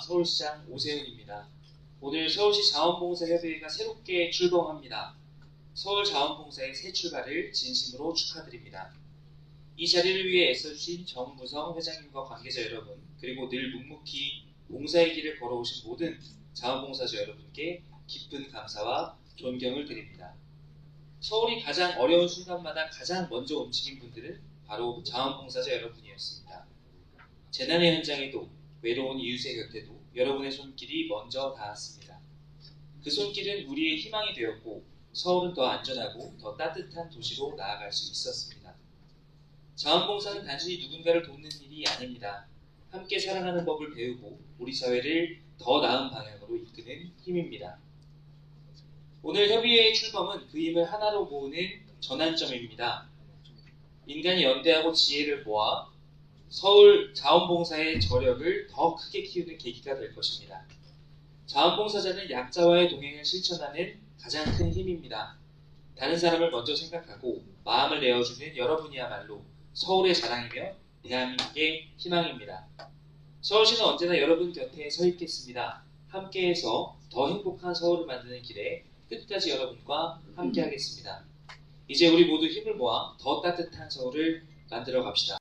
서울시장 오세훈입니다. 오늘 서울시 자원봉사 협의회가 새롭게 출범합니다. 서울 자원봉사의 새 출발을 진심으로 축하드립니다. 이 자리를 위해 애써주신 정무성 회장님과 관계자 여러분, 그리고 늘 묵묵히 봉사의 길을 걸어오신 모든 자원봉사자 여러분께 깊은 감사와 존경을 드립니다. 서울이 가장 어려운 순간마다 가장 먼저 움직인 분들은 바로 자원봉사자 여러분이었습니다. 재난의 현장에도 외로운 이웃의 곁에도 여러분의 손길이 먼저 닿았습니다. 그 손길은 우리의 희망이 되었고 서울은 더 안전하고 더 따뜻한 도시로 나아갈 수 있었습니다. 자원봉사는 단순히 누군가를 돕는 일이 아닙니다. 함께 살아가는 법을 배우고 우리 사회를 더 나은 방향으로 이끄는 힘입니다. 오늘 협의회의 출범은 그 힘을 하나로 모으는 전환점입니다. 인간이 연대하고 지혜를 모아 서울 자원봉사의 저력을 더 크게 키우는 계기가 될 것입니다. 자원봉사자는 약자와의 동행을 실천하는 가장 큰 힘입니다. 다른 사람을 먼저 생각하고 마음을 내어주는 여러분이야말로 서울의 자랑이며 대한민국의 희망입니다. 서울시는 언제나 여러분 곁에 서 있겠습니다. 함께해서 더 행복한 서울을 만드는 길에 끝까지 여러분과 함께하겠습니다. 이제 우리 모두 힘을 모아 더 따뜻한 서울을 만들어 갑시다.